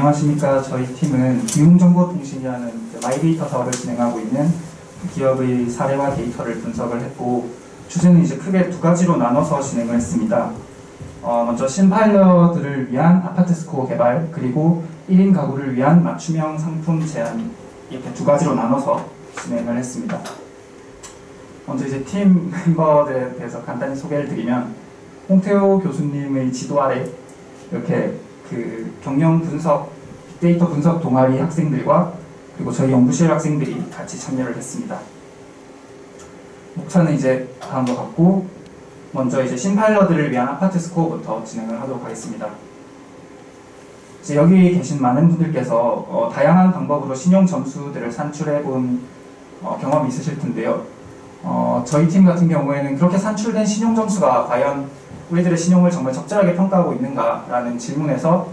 안녕하십니까. 저희 팀은 기흥정보통신이라는 마이데이터 사업을 진행하고 있는 기업의 사례와 데이터를 분석을 했고 주제는 이제 크게 두 가지로 나눠서 진행을 했습니다. 어, 먼저 신파일러들을 위한 아파트 스코어 개발 그리고 1인 가구를 위한 맞춤형 상품 제안 이렇게 두 가지로 나눠서 진행을 했습니다. 먼저 이제 팀 멤버들에 대해서 간단히 소개를 드리면 홍태호 교수님의 지도 아래 이렇게 그 경영 분석, 빅데이터 분석 동아리 학생들과 그리고 저희 연구실 학생들이 같이 참여를 했습니다. 목차는 이제 다음과 같고 먼저 이제 신파일러들을 위한 아파트 스코어부터 진행을 하도록 하겠습니다. 이제 여기 계신 많은 분들께서 어, 다양한 방법으로 신용 점수들을 산출해 본 어, 경험이 있으실 텐데요. 어, 저희 팀 같은 경우에는 그렇게 산출된 신용 점수가 과연 우리들의 신용을 정말 적절하게 평가하고 있는가라는 질문에서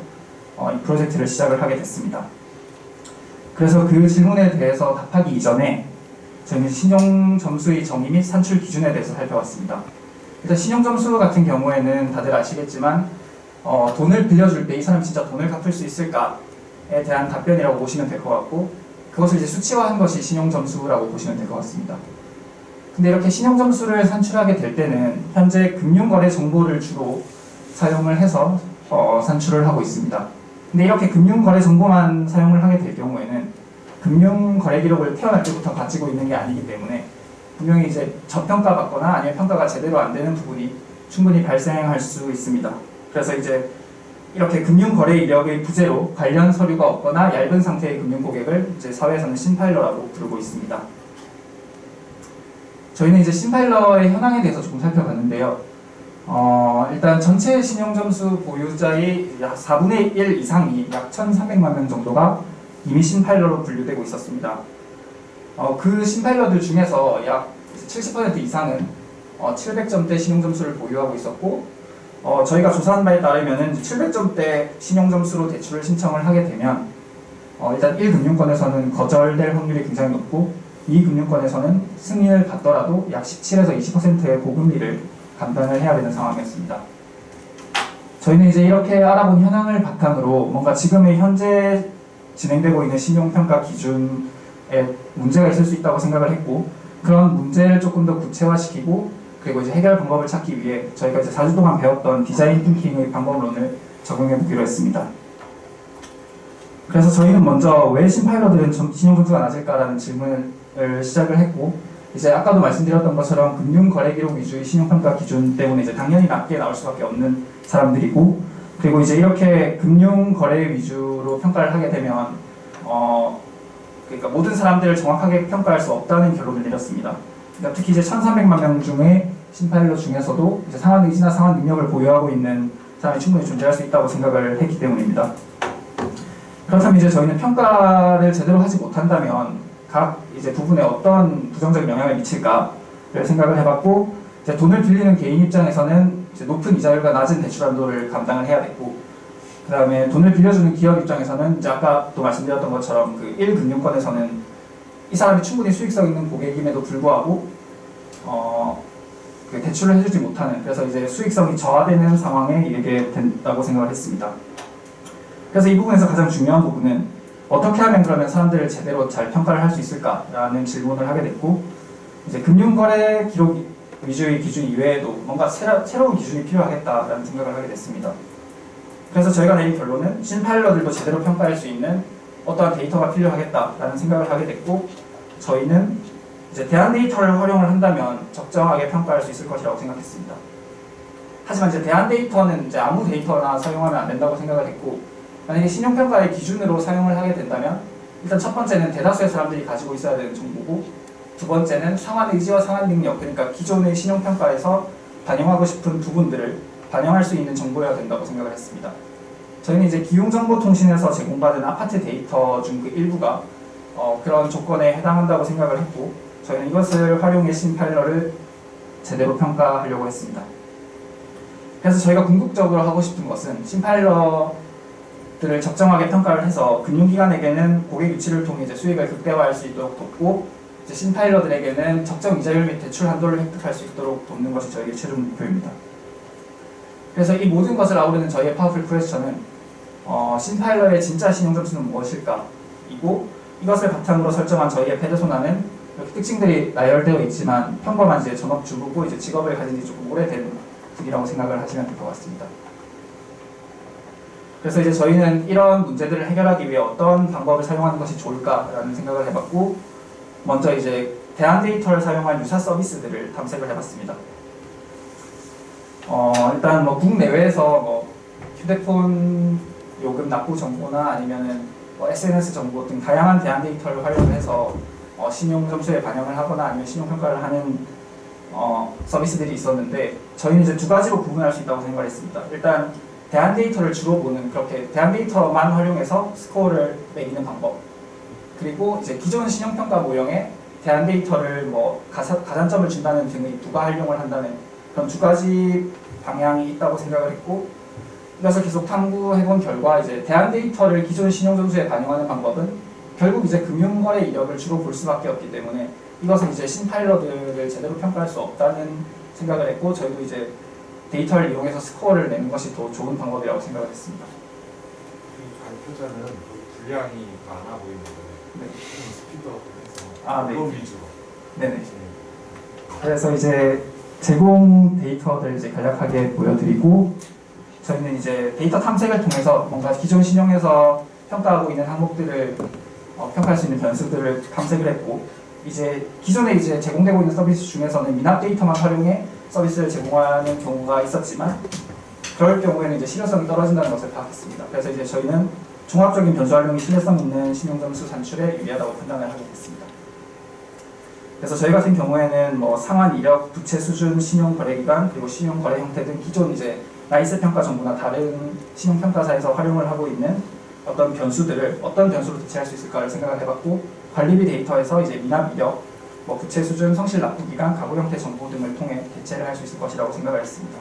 어, 이 프로젝트를 시작을 하게 됐습니다. 그래서 그 질문에 대해서 답하기 이전에 저희는 신용 점수의 정의 및 산출 기준에 대해서 살펴봤습니다. 일단 신용 점수 같은 경우에는 다들 아시겠지만 어, 돈을 빌려줄 때 이 사람이 진짜 돈을 갚을 수 있을까에 대한 답변이라고 보시면 될 것 같고 그것을 이제 수치화한 것이 신용 점수라고 보시면 될 것 같습니다. 근데 이렇게 신용 점수를 산출하게 될 때는 현재 금융거래 정보를 주로 사용을 해서 어, 산출을 하고 있습니다. 근데 이렇게 금융거래 정보만 사용을 하게 될 경우에는 금융거래 기록을 태어날 때부터 가지고 있는 게 아니기 때문에 분명히 이제 저평가받거나 아니면 평가가 제대로 안 되는 부분이 충분히 발생할 수 있습니다. 그래서 이제 이렇게 금융거래 이력의 부재로 관련 서류가 없거나 얇은 상태의 금융 고객을 이제 사회에서는 신파일러라고 부르고 있습니다. 저희는 이제 신파일러의 현황에 대해서 조금 살펴봤는데요. 어, 일단 전체 신용점수 보유자의 약 4분의 1 이상이 약 1,300만 명 정도가 이미 신파일러로 분류되고 있었습니다. 어, 그 신파일러들 중에서 약 70% 이상은 어, 700점대 신용점수를 보유하고 있었고 어, 저희가 조사한 바에 따르면 700점대 신용점수로 대출을 신청을 하게 되면 어, 일단 1금융권에서는 거절될 확률이 굉장히 높고 2금융권에서는 승인을 받더라도 약 17에서 20%의 고금리를 감당을 해야 되는 상황이었습니다. 저희는 이제 이렇게 알아본 현황을 바탕으로 뭔가 지금의 현재 진행되고 있는 신용평가 기준에 문제가 있을 수 있다고 생각을 했고 그런 문제를 조금 더 구체화시키고 그리고 이제 해결 방법을 찾기 위해 저희가 이제 4주 동안 배웠던 디자인 띵킹의 방법론을 적용해 보기로 했습니다. 그래서 저희는 먼저 왜 신파일러들은 신용점수가 낮을까라는 질문을 시작을 했고 이제 아까도 말씀드렸던 것처럼 금융거래기록 위주의 신용평가 기준 때문에 이제 당연히 낮게 나올 수밖에 없는 사람들이고 그리고 이제 이렇게 금융거래 위주로 평가를 하게 되면 어 그러니까 모든 사람들을 정확하게 평가할 수 없다는 결론을 내렸습니다. 그러니까 특히 이제 1,300만 명 중에 신파일러 중에서도 이제 상한 의지나 상한 능력을 보유하고 있는 사람이 충분히 존재할 수 있다고 생각을 했기 때문입니다. 그렇다면 이제 저희는 평가를 제대로 하지 못한다면 각 이제 부분에 어떤 부정적인 영향을 미칠까를 생각을 해봤고 이제 돈을 빌리는 개인 입장에서는 높은 이자율과 낮은 대출 한도를 감당을 해야 됐고 그 다음에 돈을 빌려주는 기업 입장에서는 이제 아까 또 말씀드렸던 것처럼 그 1금융권에서는 이 사람이 충분히 수익성 있는 고객임에도 불구하고 어, 그 대출을 해주지 못하는 그래서 이제 수익성이 저하되는 상황에 이르게 된다고 생각을 했습니다. 그래서 이 부분에서 가장 중요한 부분은 어떻게 하면 그러면 사람들을 제대로 잘 평가를 할 수 있을까라는 질문을 하게 됐고 이제 금융거래 기록 위주의 기준 이외에도 뭔가 새로, 새로운 기준이 필요하겠다라는 생각을 하게 됐습니다. 그래서 저희가 내린 결론은 신파일러들도 제대로 평가할 수 있는 어떠한 데이터가 필요하겠다라는 생각을 하게 됐고 저희는 이제 대안 데이터를 활용을 한다면 적정하게 평가할 수 있을 것이라고 생각했습니다. 하지만 이제 대안 데이터는 이제 아무 데이터나 사용하면 안 된다고 생각을 했고 만약에 신용평가의 기준으로 사용을 하게 된다면 일단 첫 번째는 대다수의 사람들이 가지고 있어야 되는 정보고 두 번째는 상한 의지와 상한 능력 그러니까 기존의 신용평가에서 반영하고 싶은 부분들을 반영할 수 있는 정보여야 된다고 생각을 했습니다. 저희는 이제 기용정보통신에서 제공받은 아파트 데이터 중 그 일부가 어, 그런 조건에 해당한다고 생각을 했고 저희는 이것을 활용해 신파일러를 제대로 평가하려고 했습니다. 그래서 저희가 궁극적으로 하고 싶은 것은 신파일러 들을 적정하게 평가를 해서 금융기관에게는 고객 유치를 통해 이제 수익을 극대화할 수 있도록 돕고 이제 신파일러들에게는 적정 이자율 및 대출 한도를 획득할 수 있도록 돕는 것이 저희의 최종 목표입니다. 그래서 이 모든 것을 아우르는 저희의 파워풀 퀘스천은 어, 신파일러의 진짜 신용 점수는 무엇일까 이고 이것을 바탕으로 설정한 저희의 페르소나는 이렇게 특징들이 나열되어 있지만 평범한 이제 전업주부고 이제 직업을 가진 지 조금 오래된 분이라고 생각을 하시면 될 것 같습니다. 그래서 이제 저희는 이런 문제들을 해결하기 위해 어떤 방법을 사용하는 것이 좋을까라는 생각을 해봤고 먼저 이제 대안 데이터를 사용한 유사 서비스들을 탐색을 해봤습니다. 어, 일단 뭐 국내외에서 뭐 휴대폰 요금 납부 정보나 아니면은 뭐 SNS 정보 등 다양한 대안 데이터를 활용해서 어, 신용 점수에 반영을 하거나 아니면 신용 평가를 하는 어, 서비스들이 있었는데 저희는 이제 두 가지로 구분할 수 있다고 생각을 했습니다. 일단 대안 데이터를 주로 보는 그렇게 대안 데이터만 활용해서 스코어를 매기는 방법. 그리고 이제 기존 신용평가 모형에 대안 데이터를 뭐 가사, 가산점을 준다는 등의 부가 활용을 한다는 그런 두 가지 방향이 있다고 생각을 했고 이것을 계속 탐구해본 결과 이제 대안 데이터를 기존 신용점수에 반영하는 방법은 결국 이제 금융거래 이력을 주로 볼 수밖에 없기 때문에 이것은 이제 신파일러들을 제대로 평가할 수 없다는 생각을 했고 저희도 이제 데이터를 이용해서 스코어를 내는 것이 더 좋은 방법이라고 생각을 했습니다. 이 발표자는 그 분량이 많아 보이는데 네. 좀 스피드업 해서 아, 네. 위주로 네네. 네. 그래서 이제 제공 데이터들 이제 간략하게 보여드리고 저희는 이제 데이터 탐색을 통해서 뭔가 기존 신용에서 평가하고 있는 항목들을 어, 평가할 수 있는 변수들을 탐색을 했고 이제 기존에 이제 제공되고 있는 서비스 중에서는 미납 데이터만 활용해 서비스를 제공하는 경우가 있었지만 그럴 경우에는 이제 실효성이 떨어진다는 것을 파악했습니다. 그래서 이제 저희는 종합적인 변수 활용이 신뢰성 있는 신용 점수 산출에 유리하다고 판단을 하게 됐습니다. 그래서 저희 같은 경우에는 뭐 상환 이력, 부채 수준, 신용 거래 기간, 그리고 신용 거래 형태 등 기존 이제 라이스 평가 정보나 다른 신용 평가사에서 활용을 하고 있는 어떤 변수들을 어떤 변수로 대체할 수 있을까를 생각을 해봤고 관리비 데이터에서 이제 미납 이력, 뭐 부채 수준, 성실 납부 기간, 가구 형태 정보 등을 통해 대체를 할 수 있을 것이라고 생각을 했습니다.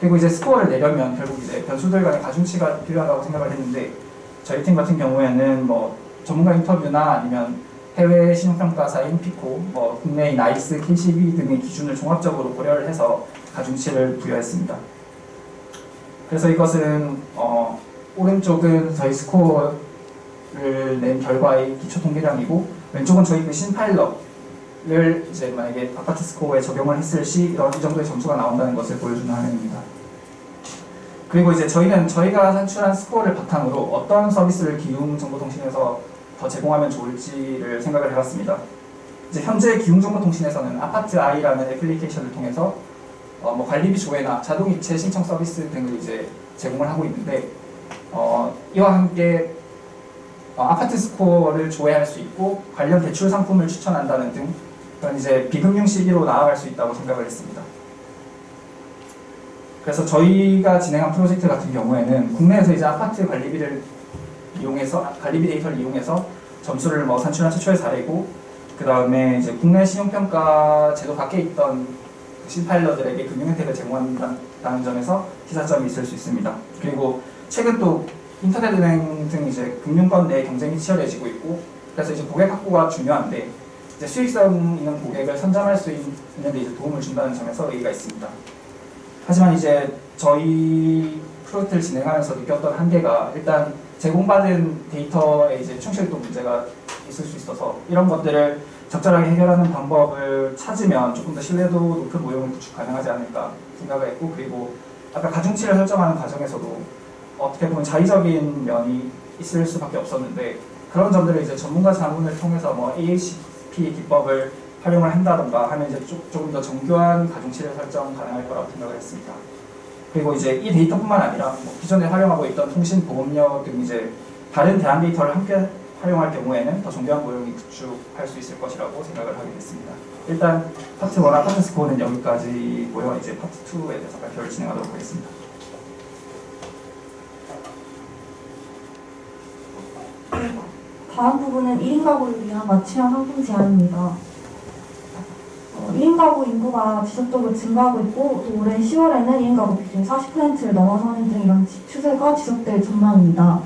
그리고 이제 스코어를 내려면 결국 이제 변수들 간의 가중치가 필요하다고 생각을 했는데 저희 팀 같은 경우에는 뭐 전문가 인터뷰나 아니면 해외 신용평가사인 피코, 뭐 국내의 나이스, KCB 등의 기준을 종합적으로 고려를 해서 가중치를 부여했습니다. 그래서 이것은 어, 오른쪽은 저희 스코어를 낸 결과의 기초 통계량이고 왼쪽은 저희 그 신파일럿 을 이제 만약에 아파트 스코어에 적용을 했을 시 이런 이 정도의 점수가 나온다는 것을 보여주는 화면입니다. 그리고 이제 저희는 저희가 산출한 스코어를 바탕으로 어떤 서비스를 기흥정보통신에서 더 제공하면 좋을지를 생각을 해봤습니다. 이제 현재 기흥정보통신에서는 아파트 아이라는 애플리케이션을 통해서 어, 뭐 관리비 조회나 자동 이체 신청 서비스 등을 이제 제공을 하고 있는데 어, 이와 함께 어, 아파트 스코어를 조회할 수 있고 관련 대출 상품을 추천한다는 등 그런 이제 비금융 시기로 나아갈 수 있다고 생각을 했습니다. 그래서 저희가 진행한 프로젝트 같은 경우에는 국내에서 이제 아파트 관리비를 이용해서 관리비 데이터를 이용해서 점수를 뭐 산출한 최초의 사례고 그 다음에 이제 국내 신용평가 제도 밖에 있던 그 신파일러들에게 금융 혜택을 제공한다는 점에서 시사점이 있을 수 있습니다. 그리고 최근 또 인터넷은행 등 이제 금융권 내 경쟁이 치열해지고 있고 그래서 이제 고객 확보가 중요한데 이제 수익성 있는 고객을 선점할 수 있는 데 이제 도움을 준다는 점에서 의의가 있습니다. 하지만 이제 저희 프로젝트를 진행하면서 느꼈던 한계가 일단 제공받은 데이터에 이제 충실도 문제가 있을 수 있어서 이런 것들을 적절하게 해결하는 방법을 찾으면 조금 더 신뢰도 높은 모형을 구축 가능하지 않을까 생각을 했고 그리고 아까 가중치를 설정하는 과정에서도 어떻게 보면 자의적인 면이 있을 수밖에 없었는데 그런 점들을 이제 전문가 자문을 통해서 뭐 AHP 기법을 활용을 한다던가 하면 이제 조, 조금 더 정교한 가중치를 설정 가능할 거라고 생각을 했습니다. 그리고 이제 이 데이터뿐만 아니라 뭐 기존에 활용하고 있던 통신 보험료 등 이제 다른 대안 데이터를 함께 활용할 경우에는 더 정교한 모형이 구축할 수 있을 것이라고 생각을 하게 됐습니다. 일단 파트 1와 파트 스코어는 여기까지고요. 이제 파트 2에 대해서 발표를 진행하도록 하겠습니다. 다음 부분은 1인 가구를 위한 맞춤형 상품 제안입니다. 어, 1인 가구 인구가 지속적으로 증가하고 있고 또 올해 10월에는 1인 가구 비중이 40%를 넘어서는 등 이런 지- 추세가 지속될 전망입니다.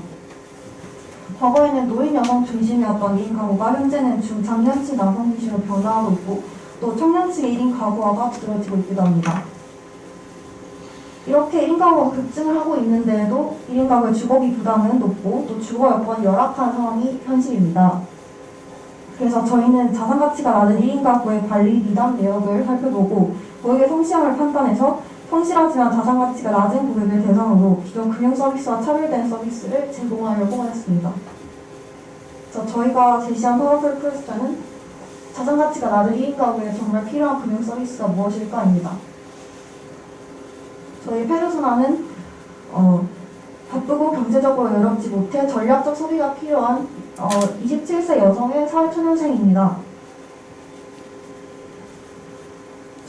과거에는 노인 여성 중심이었던 1인 가구가 현재는 중장년층 남성 위주로 변화하고 있고 또 청년층의 1인 가구화가 두드러지고 있기도 합니다. 이렇게 1인 가구가 급증을 하고 있는데도 1인 가구의 주거비 부담은 높고 또 주거 여건이 열악한 상황이 현실입니다. 그래서 저희는 자산 가치가 낮은 1인 가구의 관리 미담 내역을 살펴보고 고객의 성실함을 판단해서 성실하지만 자산 가치가 낮은 고객을 대상으로 기존 금융 서비스와 차별된 서비스를 제공하려고 하였습니다. 그래서 저희가 제시한 파워풀 프레스는 자산 가치가 낮은 1인 가구에 정말 필요한 금융 서비스가 무엇일까입니다. 저희 페르소나는 어, 바쁘고 경제적으로 여력지 못해 전략적 소비가 필요한 어, 27세 여성의 사회초년생입니다.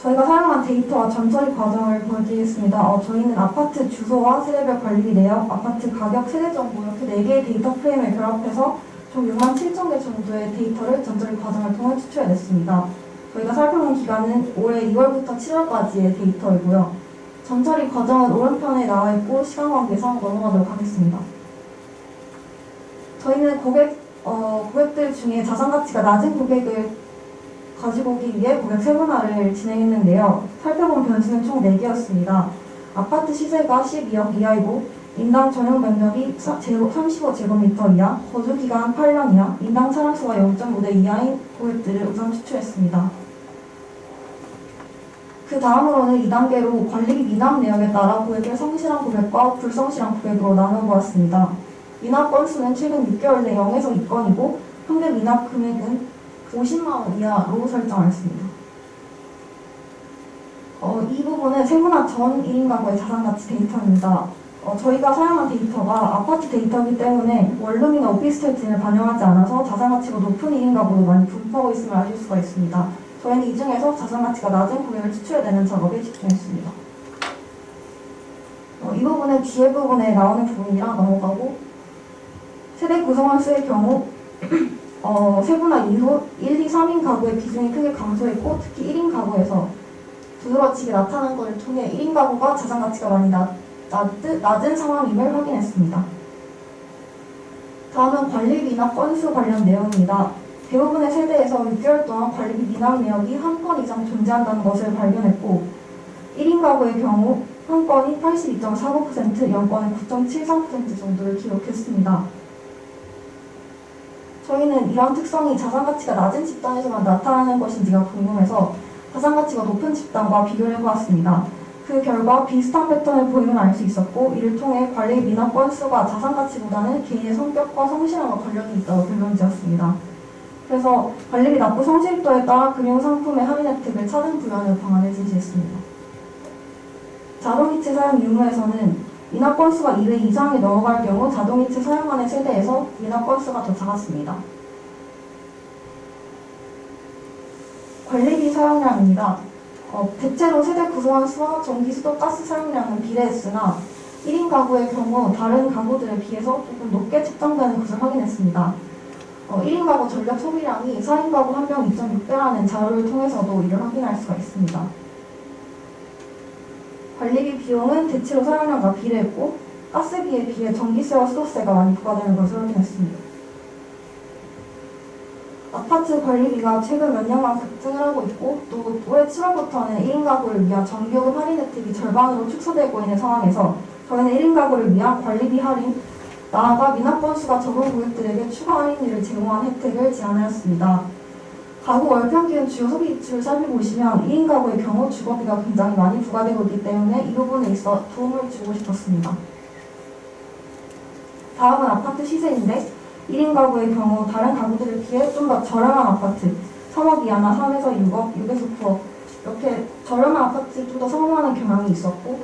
저희가 사용한 데이터와 전처리 과정을 보여드리겠습니다. 어, 저희는 아파트 주소와 세대별 관리 내역, 아파트 가격, 세대 정보 이렇게 4개의 데이터 프레임을 결합해서 총 6만 7천 개 정도의 데이터를 전처리 과정을 통해 추출해냈습니다. 저희가 살펴본 기간은 올해 2월부터 7월까지의 데이터이고요. 전처리 과정은 오른편에 나와 있고 시간 관계상 넘어가도록 하겠습니다. 저희는 고객, 어, 고객들 중에 자산 가치가 낮은 고객을 가지고 오기 위해 고객 세분화를 진행했는데요. 살펴본 변수는 총 4개였습니다. 아파트 시세가 12억 이하이고 인당 전용 면적이 35제곱미터 이하, 거주 기간 8년 이하, 인당 차량수가 0.5대 이하인 고객들을 우선 추출했습니다. 그 다음으로는 2단계로 관리비 미납 내역에 따라 고객의 성실한 고객과 불성실한 고객으로 나눠보았습니다. 미납 건수는 최근 6개월 내 0에서 2건이고 평균 미납 금액은 50만 원 이하로 설정하였습니다. 어, 이 부분은 세분화 전 1인 가구의 자산가치 데이터입니다. 어, 저희가 사용한 데이터가 아파트 데이터이기 때문에 원룸이나 오피스텔 등을 반영하지 않아서 자산가치가 높은 1인 가구로 많이 분포하고 있음을 아실 수가 있습니다. 저희는 이 중에서 자산가치가 낮은 고객을 추출해내는 작업에 집중했습니다. 어, 이 부분은 뒤에 부분에 나오는 부분이랑 넘어가고 세대 구성원 수의 경우 어, 세분화 이후 1, 2, 3인 가구의 비중이 크게 감소했고 특히 1인 가구에서 두드러지게 나타난 것을 통해 1인 가구가 자산 가치가 많이 낮, 낮, 낮은 상황임을 확인했습니다. 다음은 관리 미납 건수 관련 내용입니다. 대부분의 세대에서 6개월 동안 관리비 미납 내역이 한 건 이상 존재한다는 것을 발견했고 1인 가구의 경우 한 건이 82.49%, 0건은 9.73% 정도를 기록했습니다. 저희는 이런 특성이 자산가치가 낮은 집단에서만 나타나는 것인지가 궁금해서 자산가치가 높은 집단과 비교를 해보았습니다. 그 결과 비슷한 패턴을 보이면 알수 있었고 이를 통해 관리 미납 건수가 자산가치보다는 개인의 성격과 성실함과 관련이 있다고 결론 지었습니다. 그래서 관리비 납부 성실도에 따라 금융상품의 할인 혜택을 차등 부여하는 방안을 제시했습니다. 자동이체 사용 유무에서는 미납 건수가 2회 이상이 넘어갈 경우 자동이체 사용하는 세대에서 미납 건수가 더 작았습니다. 관리비 사용량입니다. 어, 대체로 세대 구성원 수와 전기, 수도, 가스 사용량은 비례했으나 1인 가구의 경우 다른 가구들에 비해서 조금 높게 측정되는 것을 확인했습니다. 어, 1인 가구 전력 소비량이 4인 가구 한 명 2.6배라는 자료를 통해서도 이를 확인할 수가 있습니다. 관리비 비용은 대체로 사용량과 비례했고 가스비에 비해 전기세와 수도세가 많이 부과되는 것을 확인했습니다. 아파트 관리비가 최근 몇 년간 급증을 하고 있고 또 올해 7월부터는 1인 가구를 위한 전기요금 할인 혜택이 절반으로 축소되고 있는 상황에서 저희는 1인 가구를 위한 관리비 할인 나아가 미납 건수가 적은 고객들에게 추가 할인율을 제공한 혜택을 제안하였습니다. 가구 월 평균 주요 소비 지출을 살펴보시면 1인 가구의 경우 주거비가 굉장히 많이 부과되고 있기 때문에 이 부분에 있어 도움을 주고 싶었습니다. 다음은 아파트 시세인데 1인 가구의 경우 다른 가구들에 비해 좀 더 저렴한 아파트 3억 이하나 3에서 6억, 6에서 9억 이렇게 저렴한 아파트를 좀더 선호하는 경향이 있었고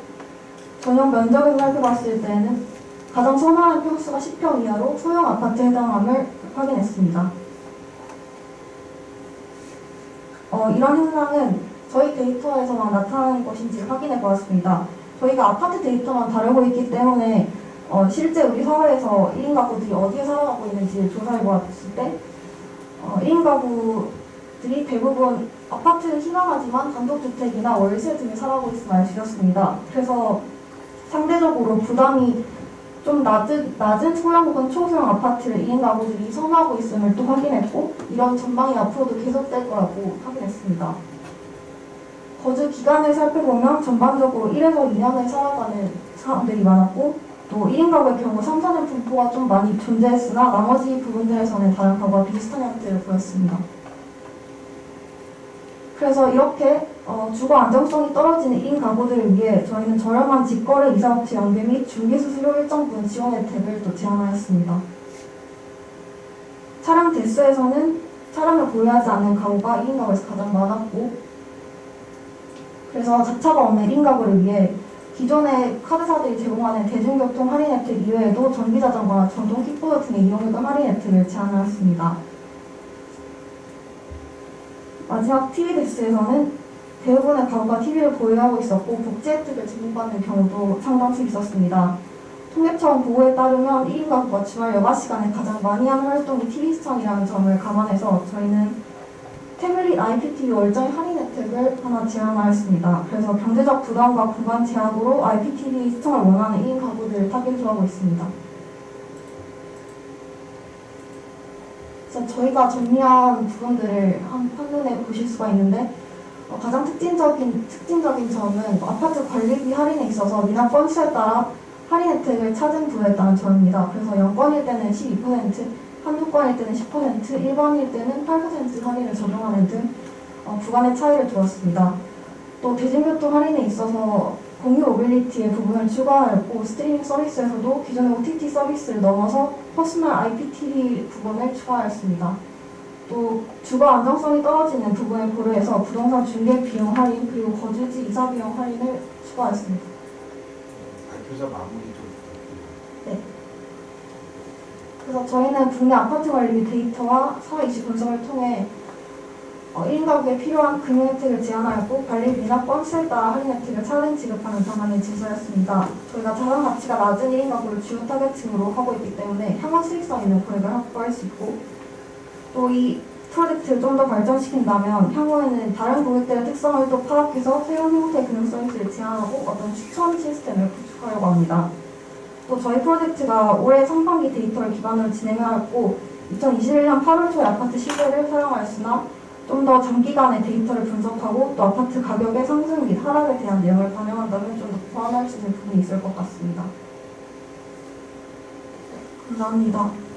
전용 면적을 살펴봤을 때는 가장 선호하는 평수가 10평 이하로 소형 아파트에 해당함을 확인했습니다. 어, 이런 현상은 저희 데이터에서만 나타나는 것인지 확인해 보았습니다. 저희가 아파트 데이터만 다루고 있기 때문에 어, 실제 우리 사회에서 1인 가구들이 어디에 살아가고 있는지 조사해 보았을 때 어, 1인 가구들이 대부분 아파트를 희망하지만 단독주택이나 월세 등에 살아가고 있음을 알수 있었습니다. 그래서 상대적으로 부담이 좀 낮은, 낮은 혹은 초소형 아파트를 1인 가구들이 선호하고 있음을 또 확인했고 이런 전망이 앞으로도 계속될 거라고 확인했습니다. 거주 기간을 살펴보면 전반적으로 1에서 2년을 살아가는 사람들이 많았고 또 1인 가구의 경우 3, 4년 분포가 좀 많이 존재했으나 나머지 부분들에서는 다른 가구와 비슷한 형태를 보였습니다. 그래서 이렇게 어, 주거 안정성이 떨어지는 1인 가구들을 위해 저희는 저렴한 직거래 이사업체 연계 및 중개수수료 일정 부분 지원 혜택을 또 제안하였습니다. 차량 대수에서는 차량을 보유하지 않는 가구가 1인 가구에서 가장 많았고 그래서 자차가 없는 1인 가구를 위해 기존의 카드사들이 제공하는 대중교통 할인 혜택 이외에도 전기자전거나 전동 킥보드 등의 이용요금 할인 혜택을 제안하였습니다. 마지막 TV 대수에서는 대부분의 가구가 TV를 보유하고 있었고 복지 혜택을 제공받는 경우도 상당수 있었습니다. 통계청 보고에 따르면 1인 가구가 주말 여가 시간에 가장 많이 하는 활동이 TV 시청이라는 점을 감안해서 저희는 태블릿 IPTV 월정 할인 혜택을 하나 제안하였습니다. 그래서 경제적 부담과 공간 제약으로 IPTV 시청을 원하는 1인 가구들을 타겟으로 있습니다. 그래서 저희가 정리한 부분들을 한, 한눈에 보실 수가 있는데 어, 가장 특징적인 특징적인 점은 아파트 관리비 할인에 있어서 미납 건수에 따라 할인 혜택을 찾은 부에 따른 점입니다. 그래서 0건일 때는 12%, 한두 건일 때는 10%, 일반일 때는 8% 할인을 적용하는 등 어, 구간의 차이를 두었습니다. 또 대중교통 할인에 있어서 공유 모빌리티의 부분을 추가하였고 스트리밍 서비스에서도 기존의 OTT 서비스를 넘어서 퍼스널 IPTV 부분을 추가하였습니다. 또 주거 안정성이 떨어지는 부분을 고려해서 부동산 중개 비용 할인 그리고 거주지 이사 비용 할인을 추가했습니다. 발표자 마무리 좀 부탁드립니다. 그래서 저희는 국내 아파트 관리 데이터와 사회 이슈 분석을 통해 어, 1인 가구에 필요한 금융 혜택을 제안하였고 관리비나 건수에 따라 할인 혜택을 차등 지급하는 방안을 제시하였습니다. 저희가 자산 가치가 낮은 1인 가구를 주요 타겟층으로 하고 있기 때문에 향후 수익성 있는 고객을 확보할 수 있고 또 이 프로젝트를 좀 더 발전시킨다면 향후에는 다른 고객들의 특성을 또 파악해서 새로운 형태의 금융 서비스를 제안하고 어떤 추천 시스템을 구축하려고 합니다. 또 저희 프로젝트가 올해 상반기 데이터를 기반으로 진행하였고 2021년 8월 초에 아파트 시세를 사용하였으나 좀 더 장기간의 데이터를 분석하고 또 아파트 가격의 상승 및 하락에 대한 내용을 반영한다면 좀 더 보완할 수 있는 부분이 있을 것 같습니다. 네, 감사합니다.